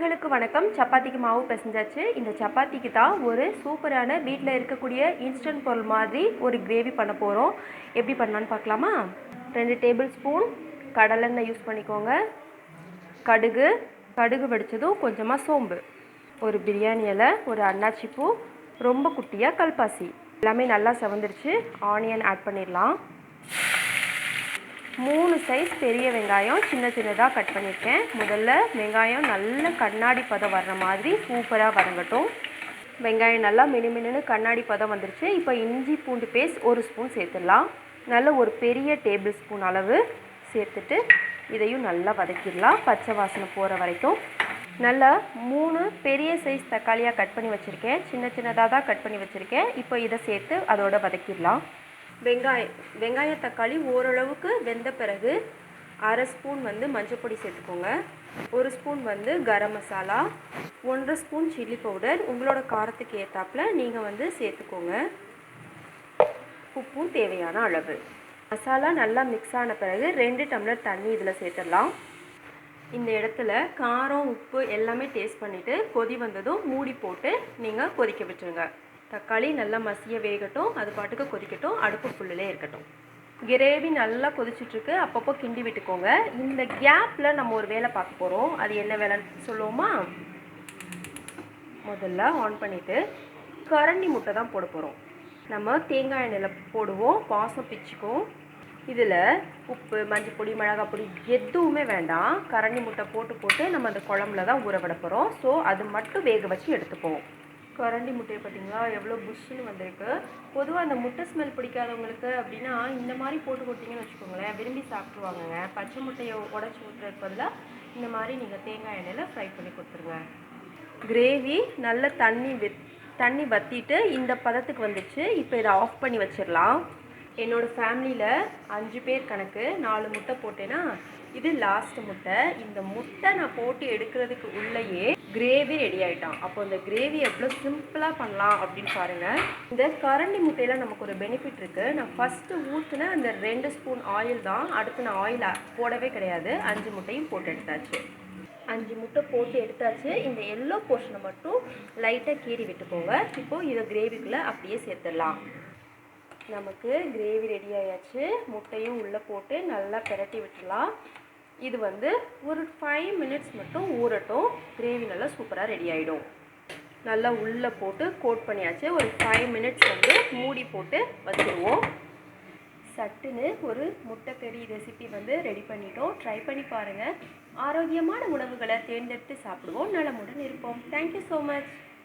உங்களுக்கு வணக்கம். சப்பாத்திக்கு மாவு பிசைஞ்சாச்சு. இந்த சப்பாத்திக்கு தான் ஒரு சூப்பரான வீட்டில் இருக்கக்கூடிய இன்ஸ்டன்ட் பொருள் மாதிரி ஒரு கிரேவி பண்ண போகிறோம் எப்படி பண்ணலான்னு பார்க்கலாமா? ரெண்டு டேபிள் ஸ்பூன் கடலெண்ணெய் யூஸ் பண்ணிக்கோங்க. கடுகு கடுகு வெடிச்சதும் கொஞ்சமாக சோம்பு. ஒரு பிரியாணி இலை ஒரு அன்னாச்சி பூ ரொம்ப குட்டியாக கல்பாசி. எல்லாமே நல்லா செவந்துருச்சு. ஆனியன் ஆட் பண்ணிடலாம். மூணு சைஸ் பெரிய வெங்காயம் சின்ன சின்னதாக கட் பண்ணியிருக்கேன். முதல்ல வெங்காயம் நல்ல கண்ணாடி பதம் வர்ற மாதிரி சூப்பராக வதங்கட்டும். வெங்காயம் நல்லா மினு மினுன்னு கண்ணாடி பதம் வந்துருச்சு. இப்போ இஞ்சி பூண்டு பேஸ்ட் ஒரு ஸ்பூன் சேர்த்துடலாம். நல்ல ஒரு பெரிய டேபிள் ஸ்பூன் அளவு சேர்த்துட்டு இதையும் நல்லா வதக்கிடலாம். பச்சை வாசனை போகிற வரைக்கும். நல்லா மூணு பெரிய சைஸ் தக்காளியாக கட் பண்ணி வச்சுருக்கேன். சின்ன சின்னதாக தான் கட் பண்ணி வச்சுருக்கேன். இப்போ இதை சேர்த்து அதோட வதக்கிடலாம். வெங்காயம் வெங்காய தக்காளி ஓரளவுக்கு வெந்த பிறகு அரை ஸ்பூன் வந்து மஞ்சள் பொடி சேர்த்துக்கோங்க. ஒரு ஸ்பூன் வந்து கரம் மசாலா ஒன்றரை ஸ்பூன் சில்லி பவுடர். உங்களோட காரத்துக்கு ஏற்றாப்புல நீங்கள் வந்து சேர்த்துக்கோங்க. உப்பும் தேவையான அளவு. மசாலா நல்லா மிக்ஸ் ஆன பிறகு ரெண்டு டம்ளர் தண்ணி இதில் சேர்த்துடலாம். இந்த இடத்துல காரம் உப்பு எல்லாமே டேஸ்ட் பண்ணிவிட்டு கொதி வந்ததும் மூடி போட்டு நீங்கள் கொதிக்க விட்டுருங்க. தக்காளி நல்லா மசிய வேகட்டும் அது பாட்டுக்கு கொதிக்கட்டும் அடுப்பு ஃபுல்லிலே இருக்கட்டும். கிரேவி நல்லா கொதிச்சுட்ருக்கு அப்பப்போ கிண்டி விட்டுக்கோங்க. இந்த கேப்பில் நம்ம ஒரு வேலை பார்க்க போகிறோம் அது என்ன வேலைன்னு சொல்லுவோமா? முதல்ல ஆன் பண்ணிவிட்டு கரண்டி முட்டை தான் போட போகிறோம் நம்ம தேங்காய் எண்ணெயில் போடுவோம் பாசம் பிச்சுக்கும். இதில் உப்பு மஞ்சள் பொடி மிளகாய் பொடி எதுவுமே வேண்டாம். கரண்டி முட்டை போட்டு போட்டு நம்ம அந்த குழம்புல தான் ஊற விட போகிறோம் ஸோ அது மட்டும் வேக வச்சு எடுத்துப்போம். கரண்டி முட்டையை பார்த்தீங்களா? எவ்வளோ புஷ்ஷுன்னு வந்திருக்கு. பொதுவாக அந்த முட்டை ஸ்மெல் பிடிக்காதவங்களுக்கு அப்படின்னா இந்த மாதிரி போட்டு கொடுத்தீங்கன்னு வச்சுக்கோங்களேன் விரும்பி சாப்பிட்ருவாங்கங்க பச்சை முட்டையை உடச்சி ஊற்றுறதுக்கு பதிலாக இந்த மாதிரி நீங்கள் தேங்காய் எண்ணெயில் ஃப்ரை பண்ணி கொடுத்துருங்க. கிரேவி நல்ல தண்ணி வெத் தண்ணி வற்றிட்டு இந்த பதத்துக்கு வந்துச்சு. இப்போ இதை ஆஃப் பண்ணி வச்சிடலாம். என்னோடய ஃபேமிலியில் அஞ்சு பேர் கணக்கு நாலு முட்டை போட்டேன்னா இது லாஸ்ட் முட்டை. இந்த முட்டை நான் போட்டு எடுக்கிறதுக்கு உள்ளேயே கிரேவி ரெடி ஆகிட்டான் அப்போ இந்த கிரேவி எவ்வளோ சிம்பிளாக பண்ணலாம் அப்படின்னு பாருங்கள் இந்த கரண்டி முட்டையில் நமக்கு ஒரு பெனிஃபிட் இருக்குது நான் ஃபஸ்ட்டு ஊற்றின அந்த ரெண்டு ஸ்பூன் ஆயில் தான். அடுத்து நான் ஆயில் போடவே கிடையாது. அஞ்சு முட்டையும் போட்டு எடுத்தாச்சு. அஞ்சு முட்டை போட்டு எடுத்தாச்சு. இந்த எல்லோ போர்ஷனை மட்டும் லைட்டாக கீறி விட்டுக்கோங்க. இப்போது இதை கிரேவிக்குள்ளே அப்படியே சேர்த்துடலாம். நமக்கு கிரேவி ரெடி ஆயாச்சு. முட்டையும் உள்ளே போட்டு நல்லா பிரட்டி விட்டுடலாம். இது வந்து ஒரு ஃபைவ் மினிட்ஸ் மட்டும் ஊறட்டும். கிரேவி நல்லா சூப்பராக ரெடி ஆகிடும் நல்லா உள்ளே போட்டு கோட் பண்ணியாச்சு. ஒரு ஃபைவ் மினிட்ஸ் வந்து மூடி போட்டு வச்சுருவோம். சட்டுன்னு ஒரு முட்டைக்கறி ரெசிபி வந்து ரெடி பண்ணிட்டோம். ட்ரை பண்ணி பாருங்கள் ஆரோக்கியமான உணவுகளை தேர்ந்தெடுத்து சாப்பிடுவோம். நலமுடன் இருப்போம். Thank you so much